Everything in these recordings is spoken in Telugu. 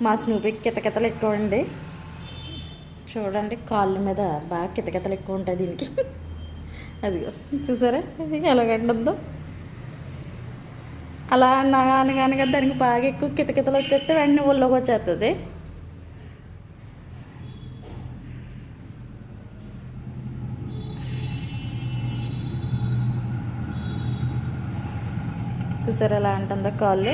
మా స్నూపీకి కితకితలు ఎక్కువ అండి. చూడండి కాళ్ళ మీద బాగా కితకితలు ఎక్కువ ఉంటాయి దీనికి. అదిగో చూసారా? ఎలాగంటుందో అలా అనగానగా దానికి బాగా ఎక్కువ కితకితలు వచ్చేస్తే వెంటనే ఒళ్ళోకి వచ్చేస్తుంది చూసారా ఎలా అంటుందో కాళ్ళు?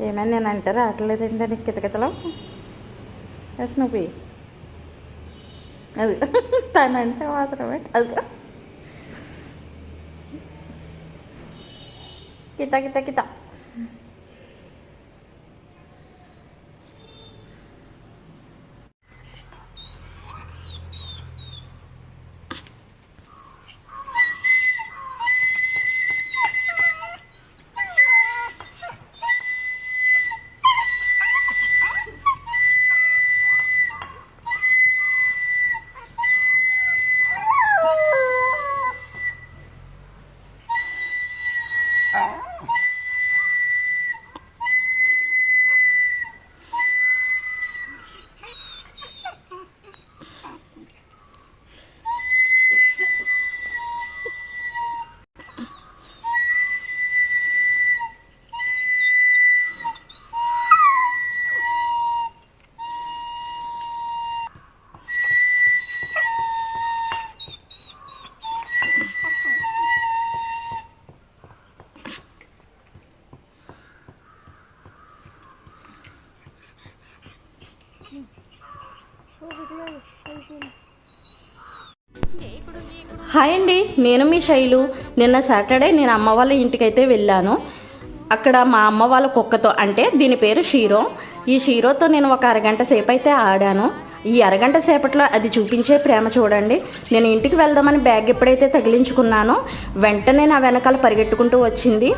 ఏమైనా నేను అంటే రావట్లేదండి నీకు కితకితలో? ఎస్ నువ్వు. అది. తనంటే మాత్రమే అది కిత కిత కిత. Yeah. హాయ్ అండి నేను మీ శైలు. నిన్న సాటర్డే నేను అమ్మ వాళ్ళ ఇంటికైతే వెళ్ళాను. అక్కడ మా అమ్మ వాళ్ళ కుక్కతో అంటే దీని పేరు షీరో. ఈ షీరోతో నేను ఒక అరగంట సేపు అయితే ఆడాను. ఈ అరగంట సేపట్లో అది చూపించే ప్రేమ చూడండి. నేను ఇంటికి వెళ్దామని బ్యాగ్ ఎప్పుడైతే తగిలించుకున్నానో వెంటనే నా వెనకాల పరిగెట్టుకుంటూ వచ్చింది.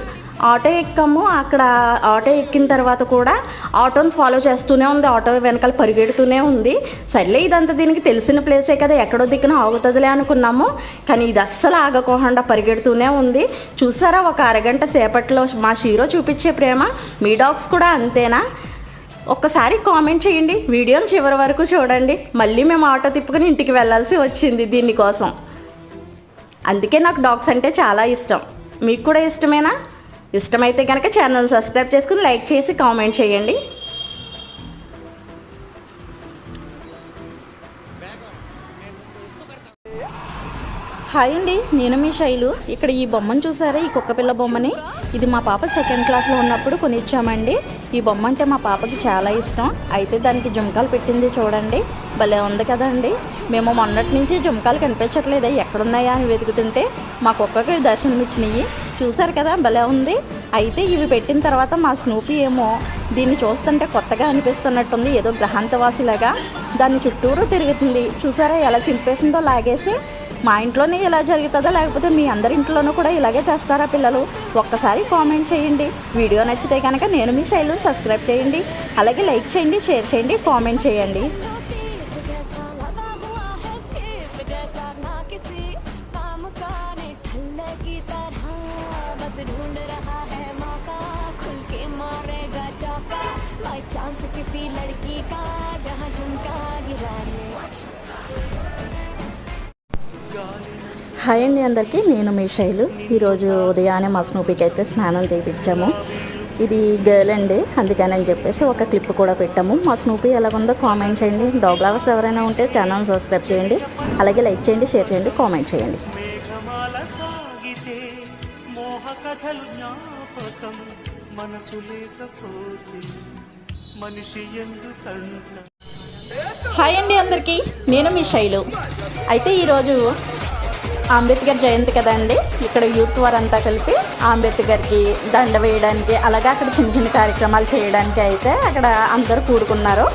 ఆటో ఎక్కాము. అక్కడ ఆటో ఎక్కిన తర్వాత కూడా ఆటోని ఫాలో చేస్తూనే ఉంది. ఆటో వెనకాల పరిగెడుతూనే ఉంది. సర్లే ఇదంతా దీనికి తెలిసిన ప్లేసే కదా. ఎక్కడో దిక్కున ఆగుతుందిలే అనుకున్నాము. కానీ ఇది అస్సలు ఆగకోకుండా పరిగెడుతూనే ఉంది. చూసారా ఒక అరగంట సేపట్లో మా షీరో చూపించే ప్రేమ. మీ డాగ్స్ కూడా అంతేనా? ఒక్కసారి కామెంట్ చేయండి. వీడియోని చివరి వరకు చూడండి. మళ్ళీ మేము ఆటో తిప్పుకుని ఇంటికి వెళ్ళాల్సి వచ్చింది దీనికోసం. అందుకే నాకు డాగ్స్ అంటే చాలా ఇష్టం. మీకు కూడా ఇష్టమేనా? ఇష్టమైతే కనుక ఛానల్ సబ్స్క్రైబ్ చేసుకుని లైక్ చేసి కామెంట్ చేయండి. హాయ్ అండి నేను మీ శైలు. ఇక్కడ ఈ బొమ్మను చూసారా? ఈ కుక్క పిల్ల బొమ్మని. ఇది మా పాప సెకండ్ క్లాస్లో ఉన్నప్పుడు కొనిచ్చామండి. ఈ బొమ్మ అంటే మా పాపకి చాలా ఇష్టం. అయితే దానికి జుంకాలు పెట్టింది చూడండి. భలే ఉంది కదండి. మేము మొన్నటి నుంచి జుంకాలు కనిపించట్లేదు. ఎక్కడున్నాయా అని వెతుకుతుంటే మా కుక్కకి దర్శనం ఇచ్చినాయి చూసారు కదా భలే ఉంది. అయితే ఇవి పెట్టిన తర్వాత మా స్నూపీ ఏమో దీన్ని చూస్తుంటే కొత్తగా అనిపిస్తున్నట్టుంది ఏదో గ్రహాంతవాసిలాగా. దాన్ని చుట్టూరు తిరుగుతుంది. చూసారా ఎలా చింపేసిందో లాగేసి మా ఇంట్లోనే ఇలా జరుగుతుందా లేకపోతే మీ అందరి ఇంట్లోనూ కూడా ఇలాగే చేస్తారా పిల్లలు? ఒక్కసారి కామెంట్ చేయండి. వీడియో నచ్చితే కనుక నేను మీ శైలిని సబ్స్క్రైబ్ చేయండి. అలాగే లైక్ చేయండి షేర్ చేయండి కామెంట్ చేయండి. హాయ్ అండి అందరికీ నేను మీ శైలు. ఈరోజు ఉదయాన్నే మా స్నూపీకి అయితే స్నానం చేయించాము ఇది గర్ల్ అండి అందుకని చెప్పేసి ఒక క్లిప్ కూడా పెట్టాము. మా స్నూపీ ఎలాగుందో కామెంట్ చేయండి. డాగ్ లవర్స్ ఎవరైనా ఉంటే ఛానల్ సబ్స్క్రైబ్ చేయండి. అలాగే లైక్ చేయండి షేర్ చేయండి కామెంట్ చేయండి. మనసు లేకపోతే మనిషి హాయ్ అండి అందరికీ నేను మీ శైలు. అయితే ఈరోజు అంబేద్కర్ జయంతి కదండి. ఇక్కడ యూత్ వారంతా కలిపి అంబేద్కర్కి దండ వేయడానికి అలాగే అక్కడ చిన్న చిన్న కార్యక్రమాలు చేయడానికి అయితే అక్కడ అందరూ కూడుకున్నారు.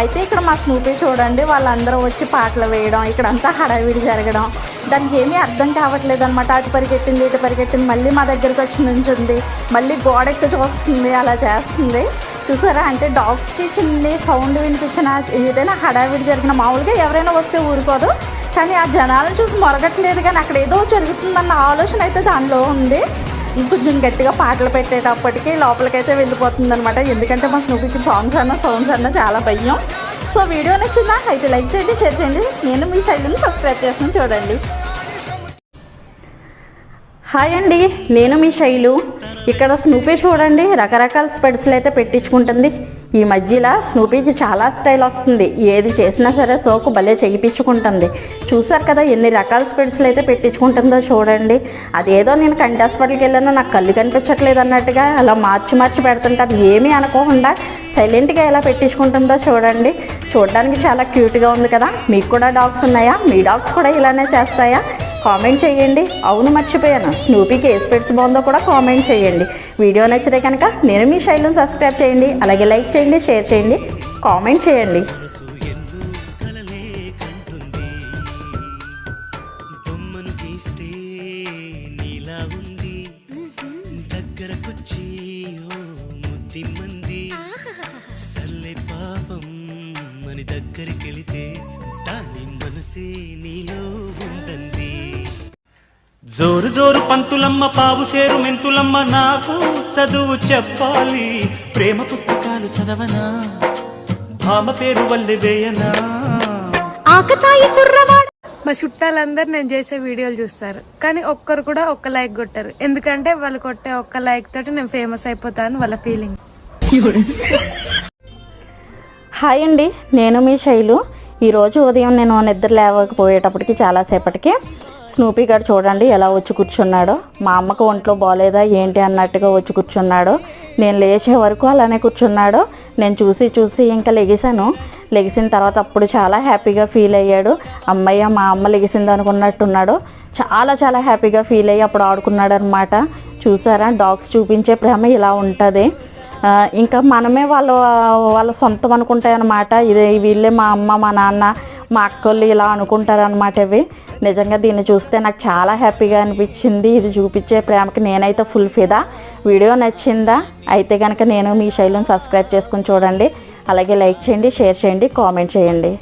అయితే ఇక్కడ మా స్నూపీ చూడండి వాళ్ళందరూ వచ్చి పాటలు వేయడం ఇక్కడంతా హడావిడి జరగడం. దానికి ఏమీ అర్థం కావట్లేదు అనమాట అటు పరిగెట్టింది ఇటు పరిగెట్టింది మళ్ళీ మా దగ్గరికి వచ్చి నుంచుంది మళ్ళీ గోడెక్కి చూస్తుంది అలా చేస్తుంది. చూసారా? అంటే డాగ్స్కి చిన్న సౌండ్ వినిపించిన ఏదైనా హడావిడి జరిగిన మామూలుగా ఎవరైనా వస్తే ఊరుకోదు. కానీ ఆ జనాలను చూసి మొరగట్లేదు కానీ అక్కడ ఏదో జరుగుతుందన్న ఆలోచన అయితే దానిలో ఉంది. ఇంకొంచెం గట్టిగా పాటలు పెట్టేటప్పటికి లోపలికైతే వెళ్ళిపోతుంది అనమాట ఎందుకంటే మా స్నూపికి సాంగ్స్ అన్న సౌండ్స్ అన్న చాలా భయం. సో వీడియో నచ్చిందా? అయితే లైక్ చేయండి షేర్ చేయండి. నేను మీ శైలిని సబ్స్క్రైబ్ చేస్తాను చూడండి. హాయ్ అండి నేను మీ శైలు. ఇక్కడ స్నూపీ చూడండి రకరకాల స్పెడ్స్లు అయితే పెట్టించుకుంటుంది. ఈ మధ్యలో స్నూపీకి చాలా స్టైల్ వస్తుంది. ఏది చేసినా సరే సోకు భలే చేయించుకుంటుంది చూసారు కదా ఎన్ని రకాల స్పెడ్స్లు అయితే పెట్టించుకుంటుందో చూడండి. అదేదో నేను కంటి హాస్పిటల్కి వెళ్ళానో నాకు కళ్ళు కనిపించట్లేదు అన్నట్టుగా అలా మార్చి మార్చి పెడుతుంటే అది ఏమీ అనుకోకుండా సైలెంట్గా ఎలా పెట్టించుకుంటుందో చూడండి. చూడడానికి చాలా క్యూట్గా ఉంది కదా. మీకు కూడా డాగ్స్ ఉన్నాయా? మీ డాగ్స్ కూడా ఇలానే చేస్తాయా? కామెంట్ చేయండి. అవును మర్చిపోయాను. స్నూపీకి ఏ స్పెట్స్ బాగుందో కూడా కామెంట్ చేయండి. వీడియో నచ్చితే కనుక నేను మీ శైలిని సబ్స్క్రైబ్ చేయండి. అలాగే లైక్ చేయండి షేర్ చేయండి కామెంట్ చేయండి. మనసు ఎన్నో ఉంది మంది పాపం అని దగ్గరికెళితే దాని మనసే నీలో ఉందండి. జోరు జోరు పంతులమ్మ పావు షేరు మెంతులమ్మ నాకు చదువు చెప్పాలి. ప్రేమ పుస్తకాలు చదవనా? భామ పేరు వల్లె వేయనా? ఆకతాయి కుర్రవాడు. మా చుట్టాలందరూ నేను చేసే వీడియోలు చూస్తారు. కానీ ఒక్కరు కూడా ఒక్క లైక్ కొట్టారు. ఎందుకంటే వాళ్ళు కొట్టే ఒక్క లైక్ తోటి నేను ఫేమస్ అయిపోతాను వాళ్ళ ఫీలింగ్ హాయ్ అండి. నేను మీ శైలు. ఈరోజు ఉదయం నేను నిద్ర లేవకపోయేటప్పటికి చాలాసేపటికి స్నూపీ గారు చూడండి ఎలా వచ్చి కూర్చున్నాడో. మా అమ్మకు ఒంట్లో బాగాలేదా ఏంటి అన్నట్టుగా వచ్చి కూర్చున్నాడు. నేను లేచే వరకు అలానే కూర్చున్నాడు. నేను చూసి చూసి ఇంకా లెగిసాను లెగిసిన తర్వాత అప్పుడు చాలా హ్యాపీగా ఫీల్ అయ్యాడు. అమ్మయ్య మా అమ్మ లెగిసింది అనుకున్నట్టున్నాడు. చాలా చాలా హ్యాపీగా ఫీల్ అయ్యి అప్పుడు ఆడుకున్నాడు అనమాట చూసారా? డాగ్స్ చూపించే ప్రేమ ఇలా ఉంటుంది. ఇంకా మనమే వాళ్ళ వాళ్ళ సొంతం అనుకుంటాయి అనమాట ఇది వీళ్ళే మా అమ్మ మా నాన్న మా అక్కళ్ళు ఇలా అనుకుంటారు అనమాట ఇవి. నిజంగా దీన్ని చూస్తే నాకు చాలా హ్యాపీగా అనిపించింది. ఇది చూపించే ప్రేమకి నేనైతే ఫుల్ ఫిదా వీడియో నచ్చిందా? అయితే కనుక నేను మీ శైలిని సబ్స్క్రైబ్ చేసుకుని చూడండి. అలాగే లైక్ చేయండి షేర్ చేయండి కామెంట్ చేయండి.